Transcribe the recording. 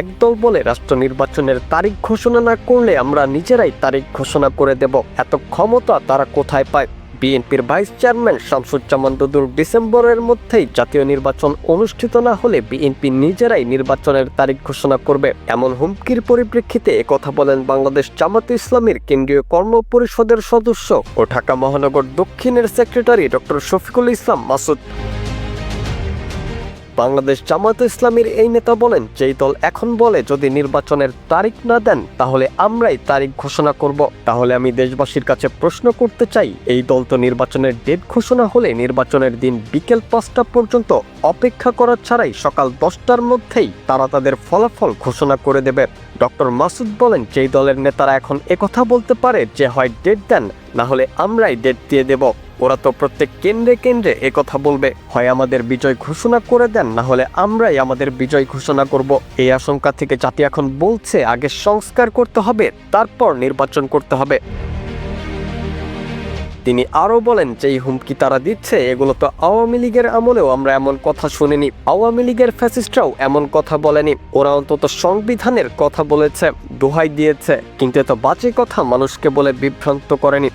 একদল বলে রাষ্ট্র নির্বাচনের তারিখ ঘোষণা না করলে আমরা নিজেরাই তারিখ ঘোষণা করে দেব। এত ক্ষমতা তারা কোথায় পায়? বিএনপির ভাইস চেয়ারম্যান শামসুজ্জামান দুদুর ডিসেম্বরের মধ্যেই জাতীয় নির্বাচন অনুষ্ঠিত না হলে বিএনপি নিজেরাই নির্বাচনের তারিখ ঘোষণা করবে। এমন হুমকির পরিপ্রেক্ষিতে একথা বলেন বাংলাদেশ জামাতে ইসলামীর কেন্দ্রীয় কর্ম পরিষদের সদস্য ও ঢাকা মহানগর দক্ষিণের সেক্রেটারি ডক্টর শফিকুল ইসলাম মাসুদ। বাংলাদেশ জামাত ইসলামীর এই নেতা বলেন, যেই দল এখন বলে যদি নির্বাচনের তারিখ না দেন, তাহলে আমরাই তারিখ ঘোষণা করব। তাহলে আমি দেশবাসীর কাছে প্রশ্ন করতে চাই, এই দল তো নির্বাচনের ডেট ঘোষণা হলে নির্বাচনের দিন বিকেল পাঁচটা পর্যন্ত অপেক্ষা করা ছাড়াই সকাল দশটার মধ্যেই তারা তাদের ফলাফল ঘোষণা করে দেবে। ডক্টর মাসুদ বলেন, যেই দলের নেতারা এখন একথা বলতে পারে যে হয় ডেট দেন না হলে আমরাই ডেট দিয়ে দেব। ওরা তো প্রত্যেক কেন্দ্রে কেন্দ্রে কথা বলবে। হয় আমাদের বিজয় ঘোষণা করে দেন না হলে আমরাই আমাদের বিজয় ঘোষণা করব। এই আশঙ্কা থেকে জাতি এখন বলছে, আগে সংস্কার করতে হবে, তারপর নির্বাচন করতে হবে। তিনি আরও বলেন যে এই হুমকি তারা দিচ্ছে, এগুলো তো আওয়ামী লীগের আমলেও আমরা এমন কথা শুনিনি। আওয়ামী লীগের ফ্যাসিস্টরাও এমন কথা বলেনি। ওরা অন্তত সংবিধানের কথা বলেছে, দোহাই দিয়েছে। কিন্তু এত বাজে কথা মানুষকে বলে বিভ্রান্ত করেনি।